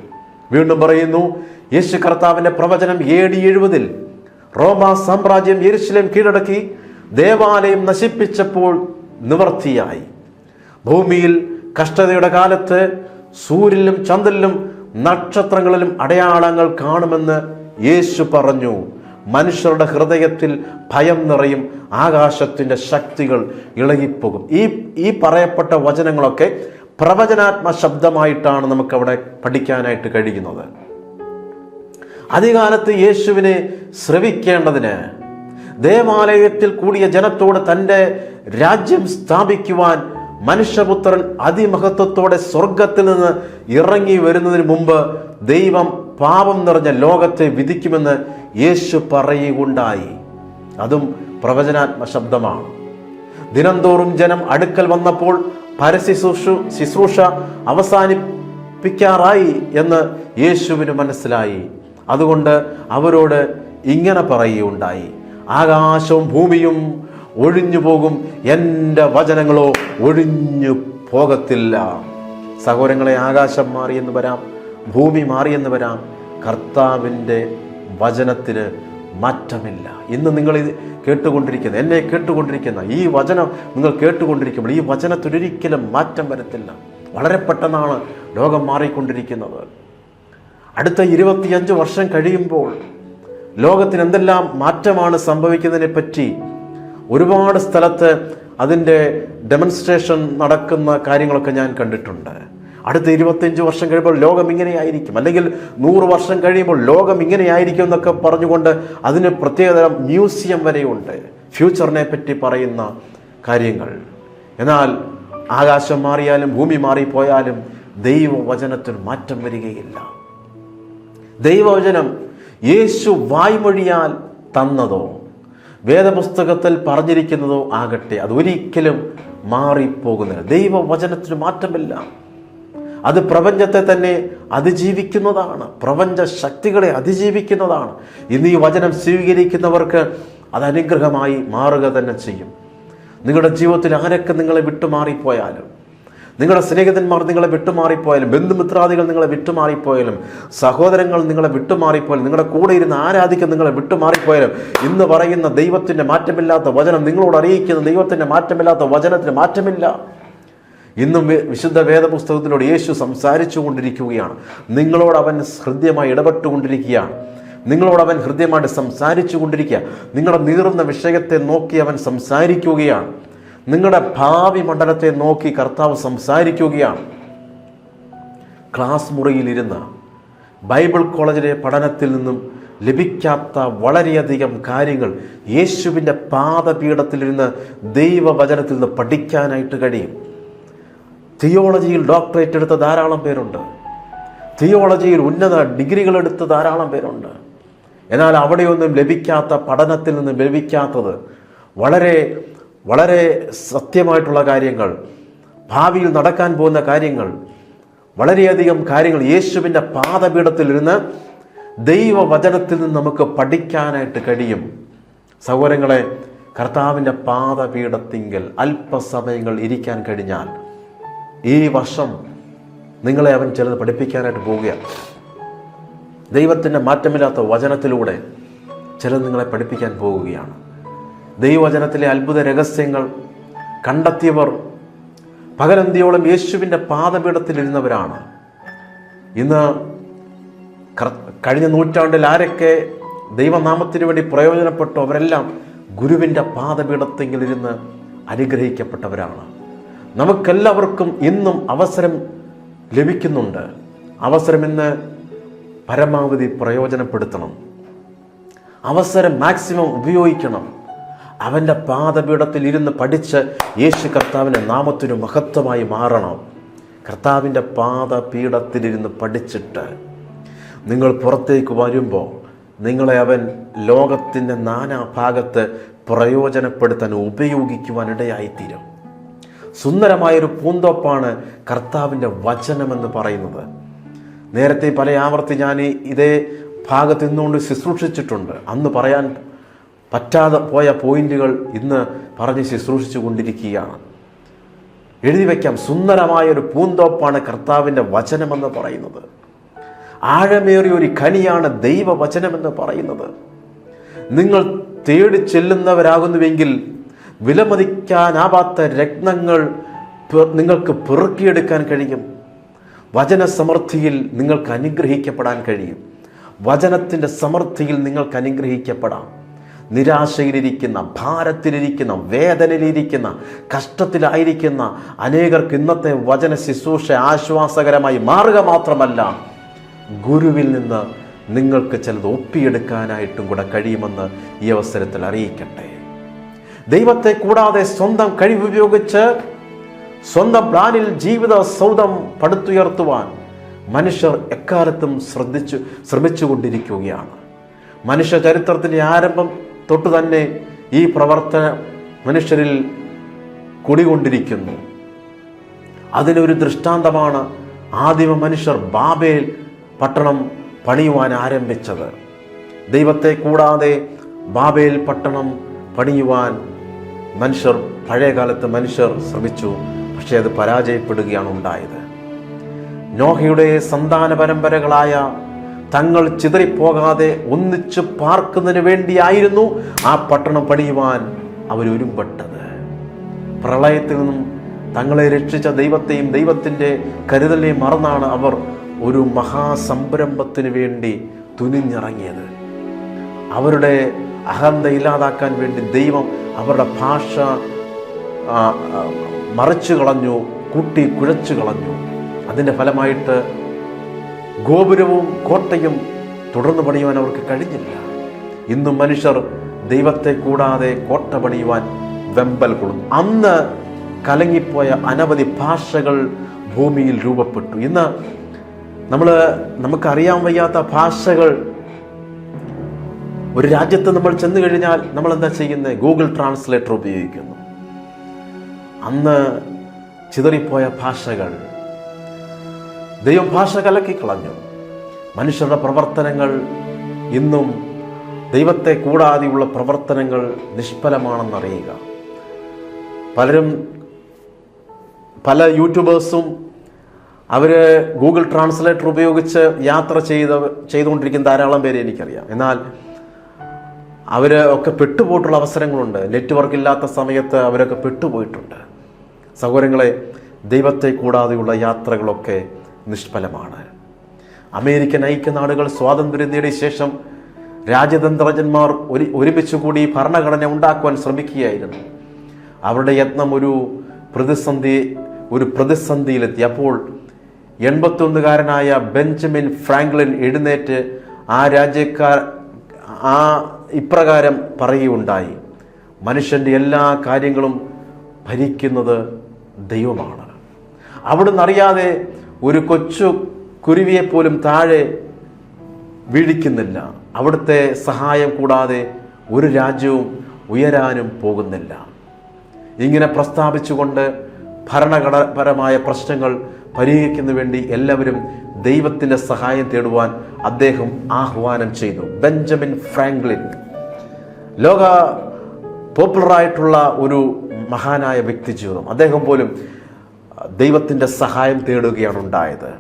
Speaker 1: വീണ്ടും പറയുന്നു യേശു കർത്താവിന്റെ പ്രവചനം എ ഡി എഴുപതിൽ റോമ സാമ്രാജ്യം യെരുശലേം കീഴടക്കി ദേവാലയം നശിപ്പിച്ചപ്പോൾ നിവർത്തിയായി. ഭൂമിയിൽ കഷ്ടതയുടെ കാലത്ത് സൂര്യനിലും ചന്ദ്രനിലും നക്ഷത്രങ്ങളിലും അടയാളങ്ങൾ കാണുമെന്ന് യേശു പറഞ്ഞു. മനുഷ്യരുടെ ഹൃദയത്തിൽ ഭയം നിറയും ആകാശത്തിന്റെ ശക്തികൾ ഇളകിപ്പോകും. ഈ ഈ പറയപ്പെട്ട വചനങ്ങളൊക്കെ പ്രവചനാത്മ ശബ്ദമായിട്ടാണ് നമുക്കവിടെ പഠിക്കാനായിട്ട് കഴിയുന്നത്. അധികാലത്ത് യേശുവിനെ ശ്രവിക്കേണ്ടതിന് ദേവാലയത്തിൽ കൂടിയ ജനത്തോട് തന്റെ രാജ്യം സ്ഥാപിക്കുവാൻ മനുഷ്യപുത്രൻ അതിമഹത്വത്തോടെ സ്വർഗത്തിൽ നിന്ന് ഇറങ്ങി വരുന്നതിന് മുമ്പ് ദൈവം പാപം നിറഞ്ഞ ലോകത്തെ വിധിക്കുമെന്ന് യേശു പറയുകയുണ്ടായി. അതും പ്രവചനാത്മ ശബ്ദമാണ്. ദിനംതോറും ജനം അടുക്കൽ വന്നപ്പോൾ പരശുശ്രൂഷ ശുശ്രൂഷ അവസാനിപ്പിക്കാറായി എന്ന് യേശുവിന് മനസ്സിലായി. അതുകൊണ്ട് അവരോട് ഇങ്ങനെ പറയുകയുണ്ടായി. ആകാശവും ഭൂമിയും ഒഴിഞ്ഞു പോകും എന്റെ വചനങ്ങളോ ഒഴിഞ്ഞു പോകത്തില്ല. സഹോദരങ്ങളെ ആകാശം മാറിയെന്ന് വരാം ഭൂമി മാറിയെന്ന് വരാം. കർത്താവിന്റെ വചനത്തിന് മാറ്റമില്ല. ഇന്ന് നിങ്ങൾ ഇത് കേട്ടുകൊണ്ടിരിക്കുന്ന എന്നെ കേട്ടുകൊണ്ടിരിക്കുന്ന ഈ വചനം നിങ്ങൾ കേട്ടുകൊണ്ടിരിക്കുമ്പോൾ ഈ വചനത്തിനൊരിക്കലും മാറ്റം വരത്തില്ല. വളരെ പെട്ടെന്നാണ് ലോകം മാറിക്കൊണ്ടിരിക്കുന്നത്. അടുത്ത ഇരുപത്തിയഞ്ച് വർഷം കഴിയുമ്പോൾ ലോകത്തിന് എന്തെല്ലാം മാറ്റമാണ് സംഭവിക്കുന്നതിനെ പറ്റി ഒരുപാട് സ്ഥലത്ത് അതിന്റെ ഡെമോൺസ്ട്രേഷൻ നടക്കുന്ന കാര്യങ്ങളൊക്കെ ഞാൻ കണ്ടിട്ടുണ്ട്. അടുത്ത ഇരുപത്തിയഞ്ച് വർഷം കഴിയുമ്പോൾ ലോകം ഇങ്ങനെയായിരിക്കും. അല്ലെങ്കിൽ നൂറ് വർഷം കഴിയുമ്പോൾ ലോകം ഇങ്ങനെയായിരിക്കും എന്നൊക്കെ പറഞ്ഞുകൊണ്ട് അതിന് പ്രത്യേകതരം മ്യൂസിയം വരെയുണ്ട്. ഫ്യൂച്ചറിനെ പറ്റി പറയുന്ന കാര്യങ്ങൾ. എന്നാൽ ആകാശം മാറിയാലും ഭൂമി മാറിപ്പോയാലും ദൈവവചനത്തിന് മാറ്റം വരികയില്ല. ദൈവവചനം യേശു വായ്മൊഴിയാൽ തന്നതോ? വേദപുസ്തകത്തിൽ പറഞ്ഞിരിക്കുന്നതോ ആകട്ടെ അതൊരിക്കലും മാറിപ്പോകുന്നില്ല. ദൈവവചനത്തിന് മാറ്റമില്ല. അത് പ്രപഞ്ചത്തെ തന്നെ അതിജീവിക്കുന്നതാണ്. പ്രപഞ്ച ശക്തികളെ അതിജീവിക്കുന്നതാണ്. ഇന്ന് ഈ വചനം സ്വീകരിക്കുന്നവർക്ക് അത് അനുഗ്രഹമായി മാറുക തന്നെ ചെയ്യും. നിങ്ങളുടെ ജീവിതത്തിൽ ആരൊക്കെ നിങ്ങളെ വിട്ടുമാറിപ്പോയാലും നിങ്ങളുടെ സ്നേഹിതന്മാർ നിങ്ങളെ വിട്ടുമാറിപ്പോയാലും ബന്ധുമിത്രാദികൾ നിങ്ങളെ വിട്ടുമാറിപ്പോയാലും സഹോദരങ്ങൾ നിങ്ങളെ വിട്ടുമാറിപ്പോയാലും നിങ്ങളുടെ കൂടെ ഇരുന്ന് ആരാധിക്കും നിങ്ങളെ വിട്ടുമാറിപ്പോയാലും ഇന്ന് പറയുന്ന ദൈവത്തിന്റെ മാറ്റമില്ലാത്ത വചനം നിങ്ങളോട് അറിയിക്കുന്ന ദൈവത്തിന്റെ മാറ്റമില്ലാത്ത വചനത്തിന് മാറ്റമില്ല. ഇന്നും വിശുദ്ധ വേദപുസ്തകത്തിലൂടെ യേശു സംസാരിച്ചു കൊണ്ടിരിക്കുകയാണ്. നിങ്ങളോട് അവൻ ഹൃദ്യമായി ഇടപെട്ടുകൊണ്ടിരിക്കുകയാണ് നിങ്ങളോട് അവൻ ഹൃദ്യമായിട്ട് സംസാരിച്ചു കൊണ്ടിരിക്കുക നിങ്ങളുടെ നീറുന്ന വിഷയത്തെ നോക്കി അവൻ സംസാരിക്കുകയാണ്. നിങ്ങളുടെ ഭാവി മണ്ഡലത്തെ നോക്കി കർത്താവ് സംസാരിക്കുകയാണ്. ക്ലാസ് മുറിയിലിരുന്ന് ബൈബിൾ കോളേജിലെ പഠനത്തിൽ നിന്നും ലഭിക്കാത്ത വളരെയധികം കാര്യങ്ങൾ യേശുവിന്റെ പാദപീഠത്തിലിരുന്ന് ദൈവവചനത്തിൽ നിന്ന് പഠിക്കാനായിട്ട് കഴിയും. തിയോളജിയിൽ ഡോക്ടറേറ്റ് എടുത്ത ധാരാളം പേരുണ്ട്. തിയോളജിയിൽ ഉന്നത ഡിഗ്രികൾ എടുത്ത ധാരാളം പേരുണ്ട്. എന്നാൽ അവിടെയൊന്നും ലഭിക്കാത്ത പഠനത്തിൽ നിന്നും ലഭിക്കാത്തത് വളരെ വളരെ സത്യമായിട്ടുള്ള കാര്യങ്ങൾ ഭാവിയിൽ നടക്കാൻ പോകുന്ന കാര്യങ്ങൾ വളരെയധികം കാര്യങ്ങൾ യേശുവിന്റെ പാദപീഠത്തിലിരുന്ന് ദൈവവചനത്തിൽ നിന്ന് നമുക്ക് പഠിക്കാനായിട്ട് കഴിയും. സഹോദരങ്ങളെ കർത്താവിന്റെ പാദപീഠത്തിങ്കൽ അല്പസമയങ്ങൾ ഇരിക്കാൻ കഴിഞ്ഞാൽ ഈ വർഷം നിങ്ങളെ അവൻ ചിലത് പഠിപ്പിക്കാനായിട്ട് പോവുകയാണ്. ദൈവത്തിന്റെ മാറ്റമില്ലാത്ത വചനത്തിലൂടെ ചിലത് നിങ്ങളെ പഠിപ്പിക്കാൻ പോവുകയാണ്. ദൈവവചനത്തിലെ അത്ഭുത രഹസ്യങ്ങൾ കണ്ടെത്തിയവർ പകരന്തിയോളം യേശുവിന്റെ പാദപീഠത്തിലിരുന്നവരാണ്. ഇന്ന് കഴിഞ്ഞ നൂറ്റാണ്ടിൽ ആരൊക്കെ ദൈവനാമത്തിന് വേണ്ടി പ്രയോജനപ്പെട്ടു അവരെല്ലാം ഗുരുവിന്റെ പാദപീഠത്തെങ്കിലിരുന്ന് അനുഗ്രഹിക്കപ്പെട്ടവരാണ്. നമുക്കെല്ലാവർക്കും ഇന്നും അവസരം ലഭിക്കുന്നുണ്ട്. അവസരം ഇന്ന് പരമാവധി പ്രയോജനപ്പെടുത്തണം. അവസരം മാക്സിമം ഉപയോഗിക്കണം. അവന്റെ പാദപീഠത്തിൽ ഇരുന്ന് പഠിച്ച് യേശു കർത്താവിന്റെ നാമത്തിനു മഹത്വമായി മാറണം. കർത്താവിന്റെ പാദപീഠത്തിലിരുന്ന് പഠിച്ചിട്ട് നിങ്ങൾ പുറത്തേക്ക് വരുമ്പോൾ നിങ്ങളെ അവൻ ലോകത്തിന്റെ നാനാഭാഗത്ത് പ്രയോജനപ്പെടുത്താൻ ഉപയോഗിക്കുവാനിടയായിത്തീരും. സുന്ദരമായൊരു പൂന്തോപ്പാണ് കർത്താവിന്റെ വചനമെന്ന് പറയുന്നത്. നേരത്തെ പല ആവർത്തി ഞാൻ ഇതേ ഭാഗത്ത് നിന്നുകൊണ്ട് ശുശ്രൂഷിച്ചിട്ടുണ്ട്. അന്ന് പറയാൻ പറ്റാതെ പോയ പോയിന്റുകൾ ഇന്ന് പറഞ്ഞ് ശുശ്രൂഷിച്ചു കൊണ്ടിരിക്കുകയാണ്. എഴുതി വയ്ക്കാം. സുന്ദരമായൊരു പൂന്തോപ്പാണ് കർത്താവിന്റെ വചനമെന്ന് പറയുന്നത്. ആഴമേറിയ ഒരു ഖനിയാണ് ദൈവവചനമെന്ന് പറയുന്നത്. നിങ്ങൾ തേടി ചെല്ലുന്നവരാകുന്നുവെങ്കിൽ വിലമതിക്കാനാവാത്ത രത്നങ്ങൾ നിങ്ങൾക്ക് പെറുക്കിയെടുക്കാൻ കഴിയും. വചനസമൃദ്ധിയിൽ നിങ്ങൾക്ക് അനുഗ്രഹിക്കപ്പെടാൻ കഴിയും. വചനത്തിന്റെ സമൃദ്ധിയിൽ നിങ്ങൾക്ക് അനുഗ്രഹിക്കപ്പെടാം. നിരാശയിലിരിക്കുന്ന ഭാരത്തിലിരിക്കുന്ന വേദനയിലിരിക്കുന്ന കഷ്ടത്തിലായിരിക്കുന്ന അനേകർക്ക് ഇന്നത്തെ വചന ശുശ്രൂഷ ആശ്വാസകരമായി മാറുക മാത്രമല്ല ഗുരുവിൽ നിന്ന് നിങ്ങൾക്ക് ചിലത് ഒപ്പിയെടുക്കാനായിട്ടും കൂടെ കഴിയുമെന്ന് ഈ അവസരത്തിൽ അറിയിക്കട്ടെ. ദൈവത്തെ കൂടാതെ സ്വന്തം കഴിവുപയോഗിച്ച് സ്വന്തം പ്ലാനിൽ ജീവിത സൗധം പടുത്തുയർത്തുവാൻ മനുഷ്യർ എക്കാലത്തും ശ്രദ്ധിച്ചു ശ്രമിച്ചുകൊണ്ടിരിക്കുകയാണ്. മനുഷ്യ ചരിത്രത്തിന്റെ ആരംഭം തൊട്ട് തന്നെ ഈ പ്രവർത്തന മനുഷ്യരിൽ കുടികൊണ്ടിരിക്കുന്നു. അതിനൊരു ദൃഷ്ടാന്തമാണ് ആദിമ മനുഷ്യർ ബാബേൽ പട്ടണം പണിയുവാൻ ആരംഭിച്ചത്. ദൈവത്തെ കൂടാതെ ബാബേൽ പട്ടണം പണിയുവാൻ മനുഷ്യർ പഴയകാലത്ത് മനുഷ്യർ ശ്രമിച്ചു പക്ഷേ അത് പരാജയപ്പെടുകയാണ് ഉണ്ടായത്. നോഹയുടെ സന്താന പരമ്പരകളായ തങ്ങൾ ചിതറിപ്പോകാതെ ഒന്നിച്ച് പാർക്കുന്നതിന് വേണ്ടിയായിരുന്നു ആ പട്ടണം പണിയുവാൻ അവരൊരുമ്പെട്ടത്. പ്രളയത്തിൽ നിന്നും തങ്ങളെ രക്ഷിച്ച ദൈവത്തെയും ദൈവത്തിന്റെ കരുതലിനെയും മറന്നാണ് അവർ ഒരു മഹാസംരംഭത്തിന് വേണ്ടി തുനിഞ്ഞിറങ്ങിയത്. അവരുടെ അഹന്ത ഇല്ലാതാക്കാൻ വേണ്ടി ദൈവം അവരുടെ ഭാഷ ആ, കളഞ്ഞു കൂട്ടി കുഴച്ചു കളഞ്ഞു. അതിന്റെ ഫലമായിട്ട് ഗോപുരവും കോട്ടയും തുടർന്ന് പണിയുവാൻ അവർക്ക് കഴിഞ്ഞില്ല. ഇന്നും മനുഷ്യർ ദൈവത്തെ കൂടാതെ കോട്ട പണിയുവാൻ വെമ്പൽ കൊള്ളുന്നു. അന്ന് കലങ്ങിപ്പോയ അനവധി ഭാഷകൾ ഭൂമിയിൽ രൂപപ്പെട്ടു. ഇന്ന് നമ്മൾ നമുക്കറിയാൻ വയ്യാത്ത ഭാഷകൾ ഒരു രാജ്യത്ത് നമ്മൾ ചെന്ന് കഴിഞ്ഞാൽ നമ്മൾ എന്താ ചെയ്യുന്നത് ഗൂഗിൾ ട്രാൻസ്ലേറ്റർ ഉപയോഗിക്കുന്നു. അന്ന് ചിതറിപ്പോയ ഭാഷകൾ ദൈവം കലക്കി കലക്കിക്കളഞ്ഞു മനുഷ്യരുടെ പ്രവർത്തനങ്ങൾ ഇന്നും ദൈവത്തെ കൂടാതെയുള്ള പ്രവർത്തനങ്ങൾ നിഷ്ഫലമാണെന്നറിയുക. പലരും പല യൂട്യൂബേഴ്സും അവർ ഗൂഗിൾ ട്രാൻസ്ലേറ്റർ ഉപയോഗിച്ച് യാത്ര ചെയ്ത ചെയ്തുകൊണ്ടിരിക്കുന്ന ധാരാളം പേരെ എനിക്കറിയാം. എന്നാൽ അവർ ഒക്കെ പെട്ടുപോയിട്ടുള്ള അവസരങ്ങളുണ്ട്. നെറ്റ്വർക്ക് ഇല്ലാത്ത സമയത്ത് അവരൊക്കെ പെട്ടുപോയിട്ടുണ്ട്. സഹോദരങ്ങളെ ദൈവത്തെ കൂടാതെയുള്ള യാത്രകളൊക്കെ നിഷ്ഫലമാണ്. അമേരിക്കൻ ഐക്യനാടുകൾ സ്വാതന്ത്ര്യം നേടിയ ശേഷം രാജതന്ത്രജന്മാർ ഒരു ഒരുമിച്ച് കൂടി ഭരണഘടന ഉണ്ടാക്കുവാൻ ശ്രമിക്കുകയായിരുന്നു. അവരുടെ യത്നം ഒരു പ്രതിസന്ധി ഒരു പ്രതിസന്ധിയിലെത്തി. അപ്പോൾ എൺപത്തൊന്നുകാരനായ ബെഞ്ചമിൻ ഫ്രാങ്ക്ലിൻ എഴുന്നേറ്റ് ആ രാജ്യക്കാർ ആ ഇപ്രകാരം പറയുകയുണ്ടായി. മനുഷ്യന്റെ എല്ലാ കാര്യങ്ങളും ഭരിക്കുന്നത് ദൈവമാണ്. അവിടുന്ന് അറിയാതെ ഒരു കൊച്ചു കുരുവിയെപ്പോലും താഴെ വീഴിക്കുന്നില്ല. അവിടുത്തെ സഹായം കൂടാതെ ഒരു രാജ്യവും ഉയരാനും പോകുന്നില്ല. ഇങ്ങനെ പ്രസ്താവിച്ചുകൊണ്ട് ഭരണഘടനപരമായ പ്രശ്നങ്ങൾ പരിഹരിക്കുന്നതിന് വേണ്ടി എല്ലാവരും ദൈവത്തിന്റെ സഹായം തേടുവാൻ അദ്ദേഹം ആഹ്വാനം ചെയ്തു. Benjamin Franklin. ലോക പോപ്പുലറായിട്ടുള്ള ഒരു മഹാനായ വ്യക്തി ജീവിതം. അദ്ദേഹം പോലും ദൈവത്തിന്റെ സഹായം തേടുകയാണ് ഉണ്ടായത്.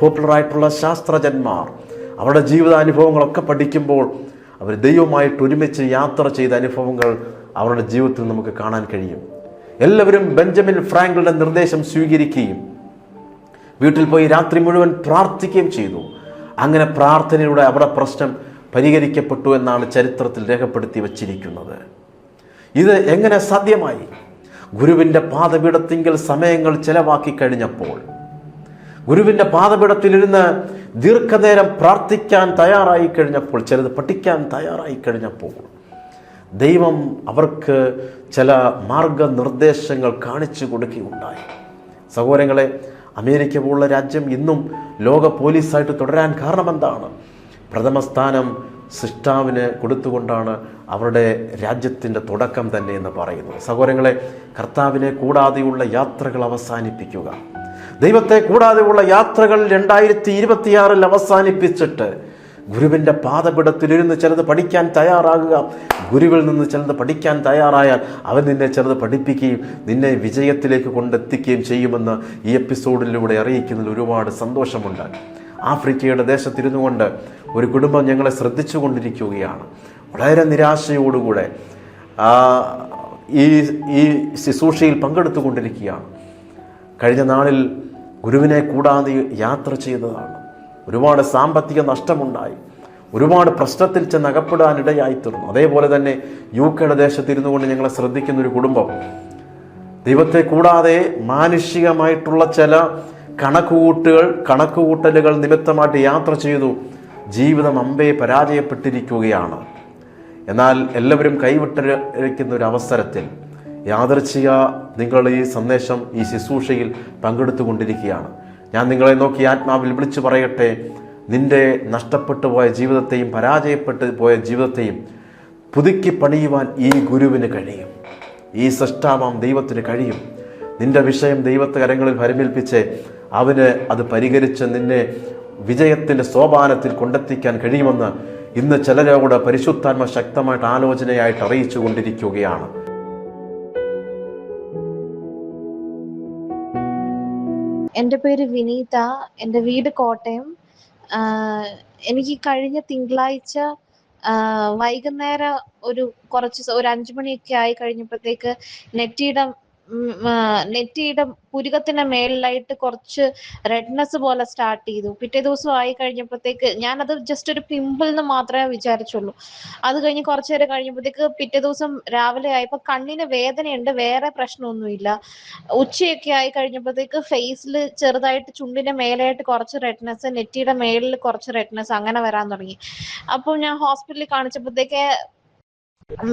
Speaker 1: പോപ്പുലറായിട്ടുള്ള ശാസ്ത്രജ്ഞന്മാർ അവരുടെ ജീവിതാനുഭവങ്ങളൊക്കെ പഠിക്കുമ്പോൾ അവർ ദൈവമായിട്ട് ഒരുമിച്ച് യാത്ര ചെയ്ത അനുഭവങ്ങൾ അവരുടെ ജീവിതത്തിൽ നമുക്ക് കാണാൻ കഴിയും. എല്ലാവരും ബെഞ്ചമിൻ ഫ്രാങ്കിളുടെ നിർദ്ദേശം സ്വീകരിക്കുകയും വീട്ടിൽ പോയി രാത്രി മുഴുവൻ പ്രാർത്ഥിക്കുകയും ചെയ്തു. അങ്ങനെ പ്രാർത്ഥനയിലൂടെ അവിടെ പ്രശ്നം പരിഹരിക്കപ്പെട്ടു എന്നാണ് ചരിത്രത്തിൽ രേഖപ്പെടുത്തി വച്ചിരിക്കുന്നത്. ഇത് എങ്ങനെ സാധ്യമായി? ഗുരുവിന്റെ പാതപീഠത്തിങ്കിൽ സമയങ്ങൾ ചെലവാക്കി കഴിഞ്ഞപ്പോൾ ഗുരുവിന്റെ പാതപീഠത്തിലിരുന്ന് ദീർഘനേരം പ്രാർത്ഥിക്കാൻ തയ്യാറായി കഴിഞ്ഞപ്പോൾ ചിലത് പഠിക്കാൻ തയ്യാറായി കഴിഞ്ഞപ്പോൾ ദൈവം അവർക്ക് ചില മാർഗനിർദ്ദേശങ്ങൾ കാണിച്ചു കൊടുക്കുകയുണ്ടായി. സഹോദരങ്ങളെ അമേരിക്ക പോലുള്ള രാജ്യം ഇന്നും ലോക പോലീസായിട്ട് തുടരാൻ കാരണമെന്താണ്? പ്രഥമ സ്ഥാനം സിസ്റ്റാവിന് കൊടുത്തുകൊണ്ടാണ് അവരുടെ രാജ്യത്തിന്റെ തുടക്കം തന്നെ എന്ന് പറയുന്നത്. സഹോദരങ്ങളെ കർത്താവിനെ കൂടാതെയുള്ള യാത്രകൾ അവസാനിപ്പിക്കുക. ദൈവത്തെ കൂടാതെയുള്ള യാത്രകൾ രണ്ടായിരത്തി ഇരുപത്തിയാറിൽ അവസാനിപ്പിച്ചിട്ട് ഗുരുവിന്റെ പാതപിടത്തിലിരുന്ന് ചിലത് പഠിക്കാൻ തയ്യാറാകുക. ഗുരുവിൽ നിന്ന് ചിലത് പഠിക്കാൻ തയ്യാറായാൽ അവൻ നിന്നെ ചിലത് പഠിപ്പിക്കുകയും നിന്നെ വിജയത്തിലേക്ക് കൊണ്ടെത്തിക്കുകയും ചെയ്യുമെന്ന് ഈ എപ്പിസോഡിലൂടെ അറിയിക്കുന്നതിൽ ഒരുപാട് സന്തോഷമുണ്ട്. ആഫ്രിക്കയുടെ ദേശത്തിരുന്നു കൊണ്ട് ഒരു കുടുംബം ഞങ്ങളെ ശ്രദ്ധിച്ചു കൊണ്ടിരിക്കുകയാണ് വളരെ നിരാശയോടുകൂടെ ഈ ഈ ശുശ്രൂഷയിൽ പങ്കെടുത്തുകൊണ്ടിരിക്കുകയാണ്. കഴിഞ്ഞ നാളിൽ ഗുരുവിനെ കൂടാതെ യാത്ര ചെയ്തതാണ്. ഒരുപാട് സാമ്പത്തിക നഷ്ടമുണ്ടായി. ഒരുപാട് പ്രശ്നത്തിൽ ചെന്ന് അകപ്പെടാനിടയായി തീർന്നു അതേപോലെ തന്നെ യു കെയുടെ ദേശത്തിരുന്നു കൊണ്ട് ഞങ്ങളെ ശ്രദ്ധിക്കുന്ന ഒരു കുടുംബം. ദൈവത്തെ കൂടാതെ മാനുഷികമായിട്ടുള്ള ചില കണക്കുകൂട്ടുകൾ കണക്കുകൂട്ടലുകൾ നിമിത്തമായിട്ട് യാത്ര ചെയ്തു. ജീവിതം അമ്പേ പരാജയപ്പെട്ടിരിക്കുകയാണ്. എന്നാൽ എല്ലാവരും കൈവിട്ടിരിക്കുന്ന ഒരു അവസരത്തിൽ യാദർച്ഛിക നിങ്ങൾ ഈ സന്ദേശം ഈ ശുശ്രൂഷയിൽ പങ്കെടുത്തുകൊണ്ടിരിക്കുകയാണ്. ഞാൻ നിങ്ങളെ നോക്കി ആത്മാവിൽ വിളിച്ചു പറയട്ടെ. നിന്റെ നഷ്ടപ്പെട്ടു പോയ ജീവിതത്തെയും പരാജയപ്പെട്ട് പോയ ജീവിതത്തെയും പുതുക്കി പണിയുവാൻ ഈ ഗുരുവിന് കഴിയും. ഈ സൃഷ്ടാവാം ദൈവത്തിന് കഴിയും. നിന്റെ വിഷയം ദൈവത്തെ കരങ്ങളിൽ പരിമേൽപ്പിച്ച് അവന് അത് പരിഹരിച്ച് നിന്നെ വിജയത്തിന്റെ സോപാനത്തിൽ കൊണ്ടെത്തിക്കാൻ കഴിയുമെന്ന് ഇന്ന് ചിലരോട് പരിശുദ്ധാത്മ ശക്തമായിട്ട് ആലോചനയായിട്ട് അറിയിച്ചു കൊണ്ടിരിക്കുകയാണ്.
Speaker 2: എന്റെ പേര് വിനീത. എന്റെ വീട് കോട്ടയം. എനിക്ക് കഴിഞ്ഞ തിങ്കളാഴ്ച വൈകുന്നേരം ഒരു കുറച്ച് ഒരു അഞ്ചു മണിയൊക്കെ ആയി കഴിഞ്ഞപ്പോഴത്തേക്ക് നെറ്റിയുടെ നെറ്റിയുടെ പുരുകത്തിന്റെ മേളിലായിട്ട് കുറച്ച് റെഡ്നെസ് പോലെ സ്റ്റാർട്ട് ചെയ്തു. പിറ്റേ ദിവസം ആയി കഴിഞ്ഞപ്പോഴത്തേക്ക് ഞാനത് ജസ്റ്റ് ഒരു പിമ്പിൾ എന്ന് മാത്രമേ വിചാരിച്ചുള്ളൂ. അത് കഴിഞ്ഞ് കുറച്ചു നേരം കഴിഞ്ഞപ്പോഴത്തേക്ക് പിറ്റേ ദിവസം രാവിലെ ആയപ്പോൾ കണ്ണിന് വേദനയുണ്ട് വേറെ പ്രശ്നമൊന്നുമില്ല. ഉച്ചയൊക്കെ ആയി കഴിഞ്ഞപ്പോഴത്തേക്ക് ഫേസിൽ ചെറുതായിട്ട് ചുണ്ടിന്റെ മേലായിട്ട് കുറച്ച് റെഡ്നെസ് നെറ്റിയുടെ മേളിൽ കുറച്ച് റെഡ്നെസ് അങ്ങനെ വരാൻ തുടങ്ങി. അപ്പോൾ ഞാൻ ഹോസ്പിറ്റലിൽ കാണിച്ചപ്പോഴത്തേക്ക്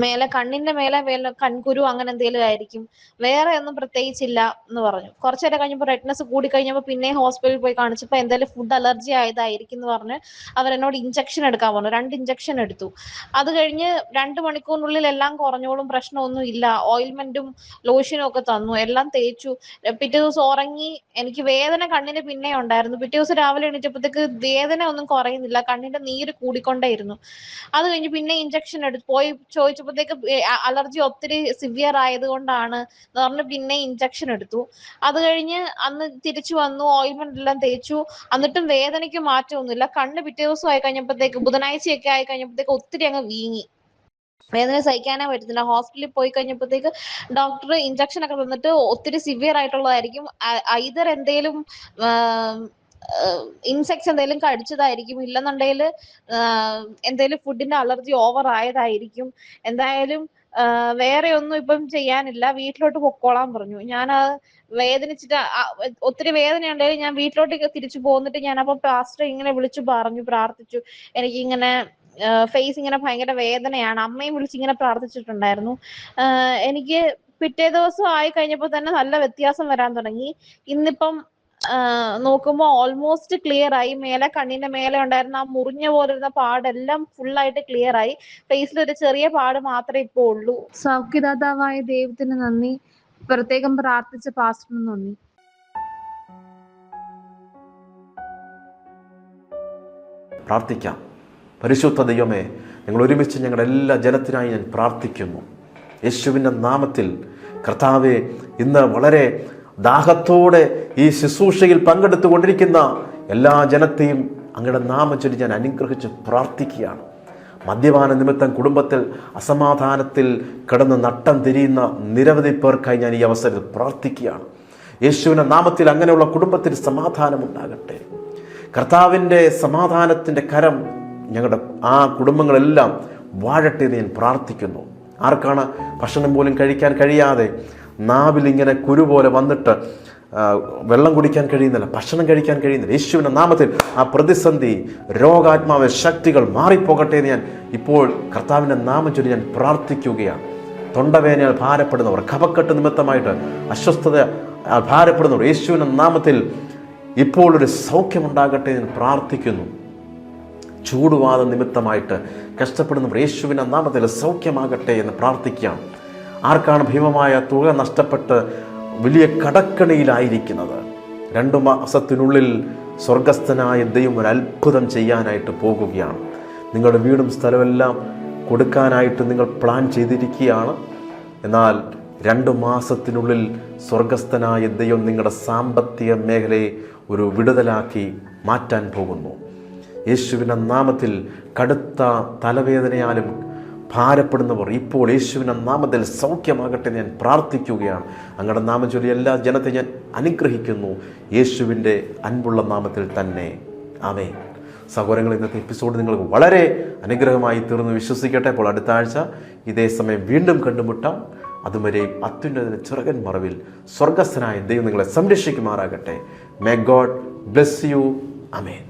Speaker 2: മേലെ കണ്ണിന്റെ മേലെ വല്ല കൺകുരു അങ്ങനെ എന്തെങ്കിലും ആയിരിക്കും. വേറെ ഒന്നും പ്രത്യേകിച്ചില്ല എന്ന് പറഞ്ഞു. കുറച്ചു നേരം കഴിഞ്ഞപ്പോൾ റെഡ്നെസ് കൂടി കഴിഞ്ഞപ്പോൾ പിന്നെ ഹോസ്പിറ്റലിൽ പോയി കാണിച്ചപ്പോൾ എന്തായാലും ഫുഡ് അലർജി ആയതായിരിക്കും എന്ന് പറഞ്ഞ് അവരെന്നോട് ഇഞ്ചക്ഷൻ എടുക്കാൻ പറഞ്ഞു. രണ്ട് ഇഞ്ചക്ഷൻ എടുത്തു. അത് കഴിഞ്ഞ് രണ്ട് മണിക്കൂറിനുള്ളിൽ എല്ലാം കുറഞ്ഞോളും പ്രശ്നമൊന്നും ഇല്ല. ഓയിൽമെന്റും ലോഷനും ഒക്കെ തന്നു. എല്ലാം തേച്ചു. പിറ്റേ ദിവസം ഉറങ്ങി എനിക്ക് വേദന കണ്ണിന് പിന്നെ ഉണ്ടായിരുന്നു. പിറ്റേ ദിവസം രാവിലെ എണീറ്റപ്പോഴത്തേക്ക് വേദന ഒന്നും കുറയുന്നില്ല. കണ്ണിന്റെ നീര് കൂടിക്കൊണ്ടേയിരുന്നു അത് കഴിഞ്ഞ് പിന്നെ ഇഞ്ചക്ഷൻ എടുത്തു. പോയി ചോദിച്ചപ്പോഴത്തേക്ക് അലർജി ഒത്തിരി സിവിയർ ആയതുകൊണ്ടാണ് എന്ന് പറഞ്ഞ് പിന്നെ ഇഞ്ചക്ഷൻ എടുത്തു. അത് കഴിഞ്ഞ് അന്ന് തിരിച്ചു വന്നു ഓയിൽമെന്റ് എല്ലാം തേച്ചു. എന്നിട്ടും വേദനയ്ക്ക് മാറ്റമൊന്നുമില്ല. കണ്ണ് പിറ്റേ ദിവസം ആയി കഴിഞ്ഞപ്പോഴത്തേക്ക് ബുധനാഴ്ചയൊക്കെ ആയി കഴിഞ്ഞപ്പോഴത്തേക്ക് ഒത്തിരി അങ്ങ് വീങ്ങി. വേദന സഹിക്കാനേ പറ്റുന്നില്ല ഹോസ്പിറ്റലിൽ പോയി കഴിഞ്ഞപ്പോഴത്തേക്ക് ഡോക്ടർ ഇഞ്ചക്ഷൻ ഒക്കെ തന്നിട്ട് ഒത്തിരി സിവിയർ ആയിട്ടുള്ളതായിരിക്കും. ഐതർ എന്തേലും ഇൻസെക്ട്സ് എന്തെങ്കിലും കടിച്ചതായിരിക്കും. ഇല്ലെന്നുണ്ടെങ്കിൽ എന്തെങ്കിലും ഫുഡിന്റെ അലർജി ഓവർ ആയതായിരിക്കും. എന്തായാലും വേറെ ഒന്നും ഇപ്പം ചെയ്യാനില്ല. വീട്ടിലോട്ട് പൊക്കോളാൻ പറഞ്ഞു. ഞാൻ വേദനിച്ചിട്ട് ഒത്തിരി വേദന ഉണ്ടെങ്കിൽ ഞാൻ വീട്ടിലോട്ട് തിരിച്ചു പോന്നിട്ട് ഞാൻ അപ്പൊ പാസ്റ്റർ ഇങ്ങനെ വിളിച്ചു പറഞ്ഞു പ്രാർത്ഥിച്ചു. എനിക്ക് ഇങ്ങനെ ഫേസ് ഇങ്ങനെ ഭയങ്കര വേദനയാണ്. അമ്മയും വിളിച്ച് ഇങ്ങനെ പ്രാർത്ഥിച്ചിട്ടുണ്ടായിരുന്നു. എനിക്ക് പിറ്റേ ദിവസം ആയി കഴിഞ്ഞപ്പോൾ തന്നെ നല്ല വ്യത്യാസം വരാൻ തുടങ്ങി. ഇന്നിപ്പം നോക്കുമ്പോൾ ഓൾമോസ്റ്റ് ക്ലിയർ ആയി. മേലെ കണ്ണിന്റെ മേലെ ഉണ്ടായിരുന്ന ആ മുറിഞ്ഞ പോലെ ഇരുന്ന പാടെല്ലാം ഫുൾ ആയിട്ട് ക്ലിയർ ആയി ഫേസിൽ ഒരു ചെറിയ പാട് മാത്രമേ ഇപ്പോ ഉള്ളൂ. സൗഖ്യദാതാവായ ദൈവത്തിന് നന്ദി. പ്രത്യേകം പ്രാർത്ഥിച്ച പാസ്റ്ററിന് നന്ദി.
Speaker 1: പ്രാർത്ഥിക്കാം. പരിശുദ്ധ ദൈവമേ ഞങ്ങൾ ഒരുമിച്ച് ഞങ്ങളുടെ എല്ലാ ജനത്തിനായി ഞാൻ പ്രാർത്ഥിക്കുന്നു. യേശുവിന്റെ നാമത്തിൽ കർത്താവെ ഇന്ന് വളരെ ദാഹത്തോടെ ഈ ശുശ്രൂഷയിൽ പങ്കെടുത്തുകൊണ്ടിരിക്കുന്ന എല്ലാ ജനത്തെയും അങ്ങയുടെ നാമം ചൊല്ലി ഞാൻ അനുഗ്രഹിച്ച് പ്രാർത്ഥിക്കുകയാണ്. മദ്യപാന നിമിത്തം കുടുംബത്തിൽ അസമാധാനത്തിൽ കിടന്ന് നട്ടം തിരിയുന്ന നിരവധി പേർക്കായി ഞാൻ ഈ അവസരത്തിൽ പ്രാർത്ഥിക്കുകയാണ്. യേശുവിന്റെ നാമത്തിൽ അങ്ങനെയുള്ള കുടുംബത്തിൽ സമാധാനം ഉണ്ടാകട്ടെ. കർത്താവിന്റെ സമാധാനത്തിന്റെ കരം ഞങ്ങളുടെ ആ കുടുംബങ്ങളെല്ലാം വാഴട്ടെ എന്ന് ഞാൻ പ്രാർത്ഥിക്കുന്നു. ആർക്കാണ് ഭക്ഷണം പോലും കഴിക്കാൻ കഴിയാതെ നാവിൽ ഇങ്ങനെ കുരു പോലെ വന്നിട്ട് വെള്ളം കുടിക്കാൻ കഴിയുന്നില്ല ഭക്ഷണം കഴിക്കാൻ കഴിയുന്നില്ല. യേശുവിന്റെ നാമത്തിൽ ആ പ്രതിസന്ധി രോഗാത്മാവ് ശക്തികൾ മാറിപ്പോകട്ടെ എന്ന് ഞാൻ ഇപ്പോൾ കർത്താവിന്റെ നാമം ചൊല്ലി ഞാൻ പ്രാർത്ഥിക്കുകയാണ്. തൊണ്ടവേനയാൽ ഭാരപ്പെടുന്നവർ കപക്കെട്ട് നിമിത്തമായിട്ട് അസ്വസ്ഥത ഭാരപ്പെടുന്നവർ യേശുവിന്റെ നാമത്തിൽ ഇപ്പോൾ ഒരു സൗഖ്യമുണ്ടാകട്ടെ എന്ന് പ്രാർത്ഥിക്കുന്നു. ചൂടുവാദ നിമിത്തമായിട്ട് കഷ്ടപ്പെടുന്നവർ യേശുവിന്റെ നാമത്തിൽ സൗഖ്യമാകട്ടെ എന്ന് പ്രാർത്ഥിക്കാം ആർക്കാണ് ഭീമമായ തുക നഷ്ടപ്പെട്ട് വലിയ കടക്കണിയിലായിരിക്കുന്നത്? രണ്ടു മാസത്തിനുള്ളിൽ സ്വർഗസ്ഥനായ ദൈവം ഒരു അത്ഭുതം ചെയ്യാനായിട്ട് പോകുകയാണ്. നിങ്ങളുടെ വീടും സ്ഥലമെല്ലാം കൊടുക്കാനായിട്ട് നിങ്ങൾ പ്ലാൻ ചെയ്തിരിക്കുകയാണ്. എന്നാൽ രണ്ട് മാസത്തിനുള്ളിൽ സ്വർഗസ്ഥനായ ദൈവം നിങ്ങളുടെ സാമ്പത്തിക മേഖലയെ ഒരു വിടുതലാക്കി മാറ്റാൻ പോകുന്നു. യേശുവിന്റെ നാമത്തിൽ കടുത്ത തലവേദനയാലും ഭാരപ്പെടുന്നവർ ഇപ്പോൾ യേശുവിന്റെ നാമത്തിൽ സൗഖ്യമാകട്ടെ ഞാൻ പ്രാർത്ഥിക്കുകയാണ്. അങ്ങയുടെ നാമം ചൊല്ലി എല്ലാ ജനത്തെ ഞാൻ അനുഗ്രഹിക്കുന്നു. യേശുവിന്റെ അൻപുള്ള നാമത്തിൽ തന്നെ. ആമേ സഹോദരങ്ങൾ ഇന്നത്തെ എപ്പിസോഡ് നിങ്ങൾക്ക് വളരെ അനുഗ്രഹമായി തീർന്ന്. വിശ്വസിക്കട്ടെ. അപ്പോൾ അടുത്ത ആഴ്ച ഇതേ സമയം വീണ്ടും കണ്ടുമുട്ടാം. അതുവരെയും അത്യുന്നതിന് ചെറുകൻ മറവിൽ സ്വർഗസ്ഥനായ ദൈവം നിങ്ങളെ സംരക്ഷിക്കുമാറാകട്ടെ. May God bless you amen